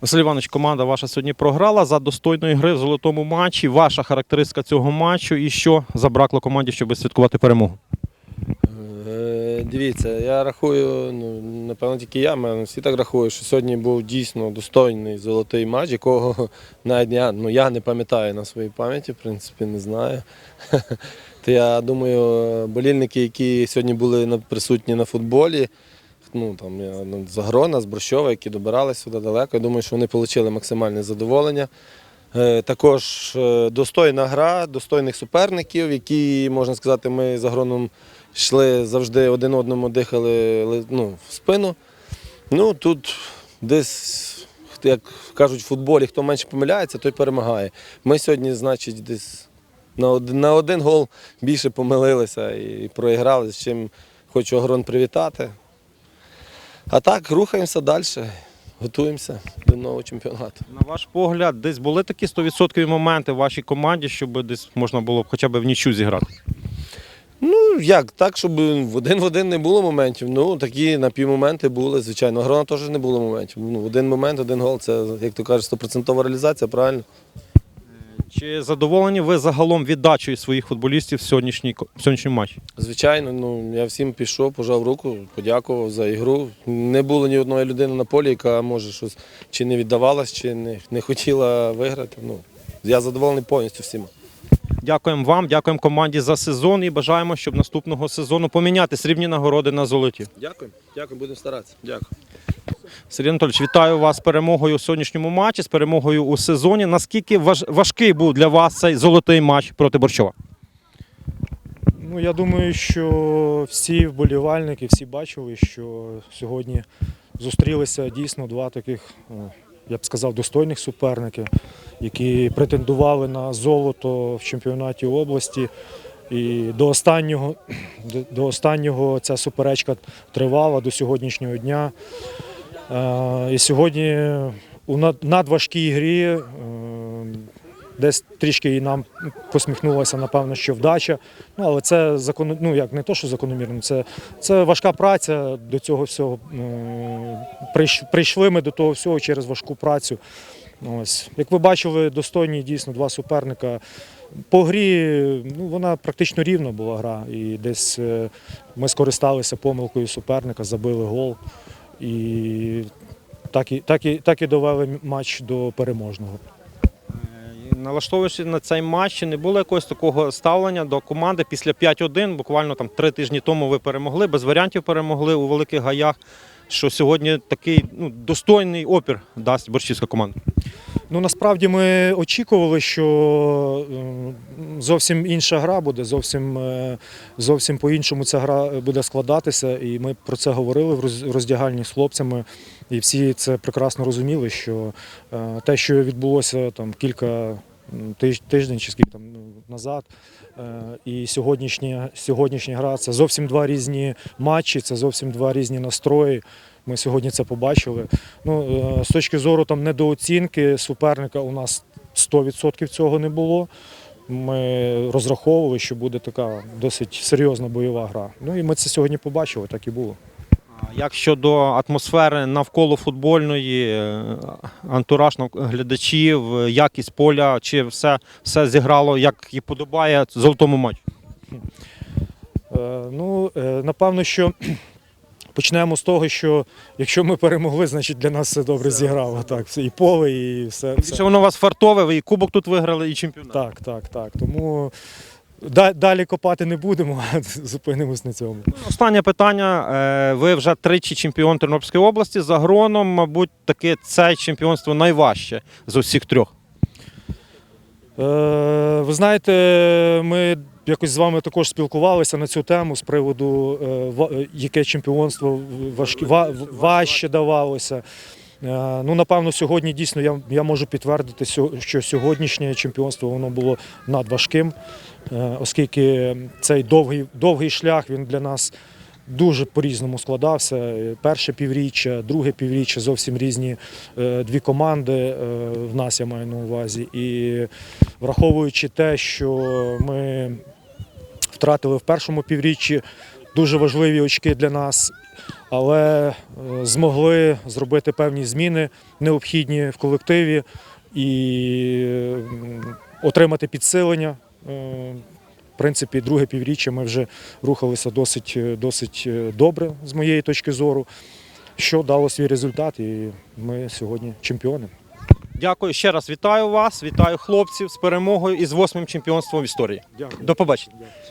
Василь Іванович, команда ваша сьогодні програла за достойної гри в золотому матчі. Ваша характеристика цього матчу і що забракло команді, щоб святкувати перемогу? Е, Дивіться, я рахую, ну напевно, тільки я, мене всі так рахують, що сьогодні був дійсно достойний золотий матч, якого навіть я, ну, я не пам'ятаю на своїй пам'яті, в принципі, не знаю. То я думаю, болільники, які сьогодні були присутні на футболі, ну там я, ну, з Агрона, з Брощова, які добиралися сюди далеко, я думаю, що вони отримали максимальне задоволення. Е, Також е, достойна гра, достойних суперників, які, можна сказати, ми з Агроном йшли завжди один одному дихали ну, в спину. Ну тут десь, як кажуть в футболі, хто менше помиляється, той перемагає. Ми сьогодні, значить, десь на один, на один гол більше помилилися і проіграли, з чим хочу Агрон привітати. А так, рухаємося далі, готуємося до нового чемпіонату. На ваш погляд, десь були такі 100% моменти в вашій команді, щоб десь можна було б хоча б в нічу зіграти? Ну, як, так, щоб в один в один не було моментів. Ну, такі напівмоменти були, звичайно. Грона теж не було моментів. Ну, один момент, один гол це, як то кажуть, 100% реалізація, правильно? Чи задоволені ви загалом віддачею своїх футболістів в сьогоднішній в сьогоднішньому матчі? Звичайно, ну я всім пішов, пожав руку, подякував за ігру. Не було ні одної людини на полі, яка може щось чи не віддавалась, чи не, не хотіла виграти. Ну, я задоволений повністю всіма. Дякуємо вам, дякуємо команді за сезон і бажаємо, щоб наступного сезону поміняти срібні нагороди на золоті. Дякую, дякую, будемо старатися. Дякую. Сергій Анатольович, вітаю вас з перемогою у сьогоднішньому матчі, з перемогою у сезоні. Наскільки важкий був для вас цей золотий матч проти Борщова? Ну, я думаю, що всі вболівальники, всі бачили, що сьогодні зустрілися дійсно два таких, е, я б сказав, достойних суперники, які претендували на золото в чемпіонаті області. І до останнього, до останнього ця суперечка тривала до сьогоднішнього дня. Е, І сьогодні у надважкій грі е, десь трішки і нам посміхнулася, напевно, що вдача. Ну, але це закон, ну, як не то, що закономірно, це, це важка праця до цього всього. Е, Прийшли ми до того всього через важку працю. Ось. Як ви бачили, достойні дійсно два суперника. По грі ну, вона практично рівна була гра. І десь ми скористалися помилкою суперника, забили гол. І так і, так і, так і довели матч до переможного. Налаштовуючи Налаштовуючись на цей матч, не було якогось такого ставлення до команди після 5-1, буквально там три тижні тому ви перемогли, без варіантів перемогли у великих гаях. Що сьогодні такий ну, достойний опір дасть борщівська команда. Ну насправді ми очікували, що зовсім інша гра буде, зовсім, е, зовсім по-іншому ця гра буде складатися. І ми про це говорили в роз- роздягальні з хлопцями. І всі це прекрасно розуміли, що е, те, що відбулося там кілька тиждень чи скільки там ну, назад, е, і сьогоднішня, сьогоднішня гра це зовсім два різні матчі, це зовсім два різні настрої. Ми сьогодні це побачили. Ну, е, з точки зору там недооцінки суперника у нас 100% цього не було. Ми розраховували, що буде така досить серйозна бойова гра. Ну і ми це сьогодні побачили, так і було. Як щодо атмосфери навколо футбольної, е, антураж глядачів, якість поля, чи все, все зіграло, як і подобає золотому матчі? Е, Ну, е, напевно, що почнемо з того, що якщо ми перемогли, значить для нас все добре зіграло. Так, все, і поле, і все. все. Воно у вас фартове, ви і кубок тут виграли, і чемпіонат. Так, так, так. Тому далі копати не будемо, а зупинимось на цьому. Останнє питання. Е, Ви вже тричі чемпіон Тернопільської області. За гроном, мабуть, таке це чемпіонство найважче з усіх трьох. Е, Ви знаєте, ми якось з вами також спілкувалися на цю тему з приводу, е, яке чемпіонство важкі, важче давалося. Е, Ну, напевно, сьогодні дійсно я, я можу підтвердити, що сьогоднішнє чемпіонство воно було надважким, е, оскільки цей довгий, довгий шлях він для нас дуже по-різному складався. Перше півріччя, друге півріччя зовсім різні е, дві команди в нас я маю на увазі. І враховуючи те, що ми втратили в першому півріччі дуже важливі очки для нас, але е, змогли зробити певні зміни необхідні в колективі і отримати підсилення. Е, В принципі, друге півріччя ми вже рухалися досить, е, досить добре з моєї точки зору, що дало свій результат, і ми сьогодні чемпіони. Дякую ще раз. Вітаю вас, вітаю хлопців з перемогою і з восьмим чемпіонством в історії. Дякую. До побачення.